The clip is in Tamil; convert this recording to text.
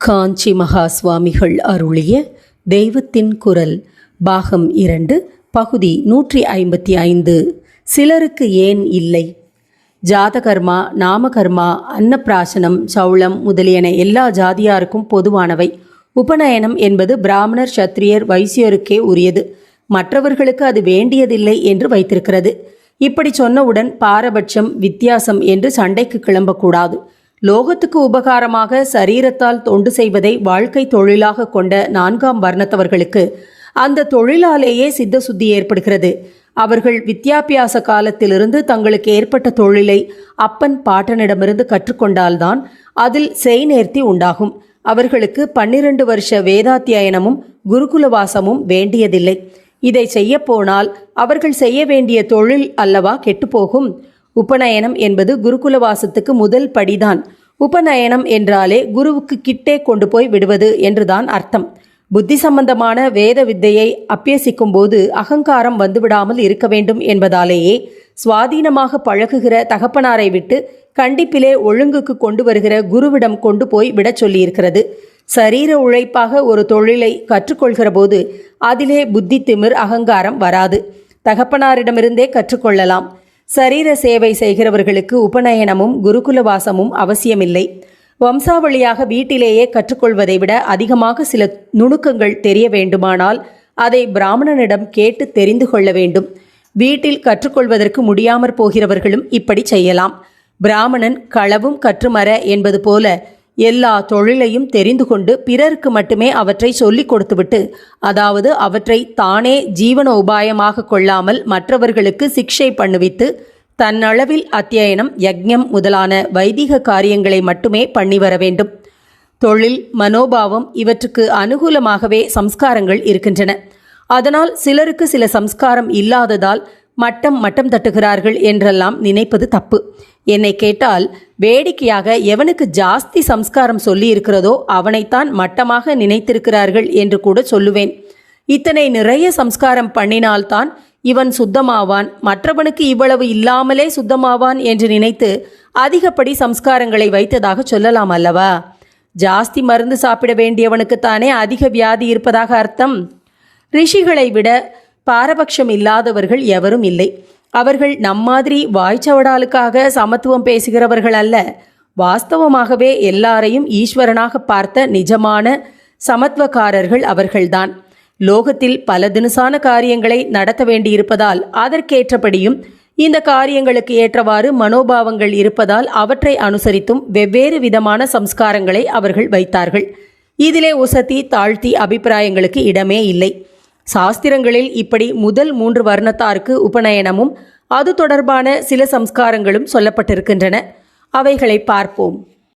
காஞ்சி மகா சுவாமிகள் அருளிய தெய்வத்தின் குரல் பாகம் இரண்டு பகுதி நூற்றி ஐம்பத்தி ஐந்து. சிலருக்கு ஏன் இல்லை? ஜாதகர்மா நாமகர்மா அன்னப்பிராசனம் சவுளம் முதலியன எல்லா ஜாதியாருக்கும் பொதுவானவை. உபநயனம் என்பது பிராமணர் சத்திரியர் வைசியருக்கே உரியது. மற்றவர்களுக்கு அது வேண்டியதில்லை என்று வைத்திருக்கிறது. இப்படி சொன்னவுடன் பாரபட்சம் வித்தியாசம் என்று சண்டைக்கு கிளம்பக்கூடாது. லோகத்துக்கு உபகாரமாக சரீரத்தால் தொண்டு செய்வதை வாழ்க்கை தொழிலாக கொண்ட நான்காம் வர்ணத்தவர்களுக்கு அந்த தொழிலாலேயே சித்த சுத்தி ஏற்படுகிறது. அவர்கள் வித்யாபியாச காலத்திலிருந்து தங்களுக்கு ஏற்பட்ட தொழிலை அப்பன் பாட்டனிடமிருந்து கற்றுக்கொண்டால்தான் அதில் செய்நேர்த்தி உண்டாகும். அவர்களுக்கு பன்னிரண்டு வருஷ வேதாத்தியாயனமும் குருகுலவாசமும் வேண்டியதில்லை. இதை செய்யப்போனால் அவர்கள் செய்ய வேண்டிய தொழில் அல்லவா கெட்டுப்போகும்? உபநயனம் என்பது குருகுலவாசத்துக்கு முதல் படிதான். உபநயனம் என்றாலே குருவுக்கு கிட்டே கொண்டு போய் விடுவது என்றுதான் அர்த்தம். புத்தி சம்பந்தமான வேத வித்தையை அப்பியசிக்கும் போது அகங்காரம் வந்துவிடாமல் இருக்க வேண்டும் என்பதாலேயே சுவாதீனமாக பழகுகிற தகப்பனாரை விட்டு கண்டிப்பிலே ஒழுங்குக்கு கொண்டு வருகிற குருவிடம் கொண்டு போய் விடச் சொல்லியிருக்கிறது. சரீர உழைப்பாக ஒரு தொழிலை கற்றுக்கொள்கிற போது அதிலே புத்தி திமிர் அகங்காரம் வராது. தகப்பனாரிடமிருந்தே கற்றுக்கொள்ளலாம். சரீர சேவை செய்கிறவர்களுக்கு உபநயனமும் குருகுலவாசமும் அவசியமில்லை. வம்சாவளியாக வீட்டிலேயே கற்றுக்கொள்வதை விட அதிகமாக சில நுணுக்கங்கள் தெரிய வேண்டுமானால் அதை பிராமணனிடம் கேட்டு தெரிந்து கொள்ள வேண்டும். வீட்டில் கற்றுக்கொள்வதற்கு முடியாமற் போகிறவர்களும் இப்படி செய்யலாம். பிராமணன் களவும் கற்றுமர என்பது போல எல்லா தொழிலையும் தெரிந்து கொண்டு பிறருக்கு மட்டுமே அவற்றை சொல்லிக் கொடுத்துவிட்டு அதாவது அவற்றை தானே ஜீவன உபாயமாக கொள்ளாமல் மற்றவர்களுக்கு சிக்ஷை பண்ணுவித்து தன்னளவில் அத்தியனம் யக்ஞம் முதலான வைதிக காரியங்களை மட்டுமே பண்ணி வர வேண்டும். தொழில் மனோபாவம் இவற்றுக்கு அனுகூலமாகவே சம்ஸ்காரங்கள் இருக்கின்றன. அதனால் சிலருக்கு சில சம்ஸ்காரம் இல்லாததால் மட்டம் மட்டம் தட்டுகிறார்கள் என்றெல்லாம் நினைப்பது தப்பு. என்னை கேட்டால் வேடிக்கையாக எவனுக்கு ஜாஸ்தி சம்ஸ்காரம் சொல்லி இருக்கிறதோ அவனைத்தான் மட்டமாக நினைத்திருக்கிறார்கள் என்று கூட சொல்லுவேன். இத்தனை நிறைய சம்ஸ்காரம் பண்ணினால்தான் இவன் சுத்தமாவான் மற்றவனுக்கு இவ்வளவு இல்லாமலே சுத்தமாவான் என்று நினைத்து அதிகப்படி சம்ஸ்காரங்களை வைத்ததாக சொல்லலாம் அல்லவா? ஜாஸ்தி மருந்து சாப்பிட வேண்டியவனுக்குத்தானே அதிக வியாதி இருப்பதாக அர்த்தம்? ரிஷிகளை விட பாரபட்சம் இல்லாதவர்கள் எவரும் இல்லை. அவர்கள் நம்மாதிரி வாய்ச்சவடாலுக்காக சமத்துவம் பேசுகிறவர்கள் அல்ல. வாஸ்தவமாகவே எல்லாரையும் ஈஸ்வரனாக பார்த்த நிஜமான சமத்துவக்காரர்கள் அவர்கள்தான். லோகத்தில் பல தினுசான காரியங்களை நடத்த வேண்டியிருப்பதால் அதற்கேற்றபடியும் இந்த காரியங்களுக்கு ஏற்றவாறு மனோபாவங்கள் இருப்பதால் அவற்றை அனுசரித்தும் வெவ்வேறு விதமான சம்ஸ்காரங்களை அவர்கள் வைத்தார்கள். இதிலே உசத்தி தாழ்த்தி அபிப்பிராயங்களுக்கு இடமே இல்லை. சாஸ்திரங்களில் இப்படி முதல் மூன்று வர்ணத்தாருக்கு உபநயனமும் அது தொடர்பான சில சம்ஸ்காரங்களும் சொல்லப்பட்டிருக்கின்றன. அவைகளை பார்ப்போம்.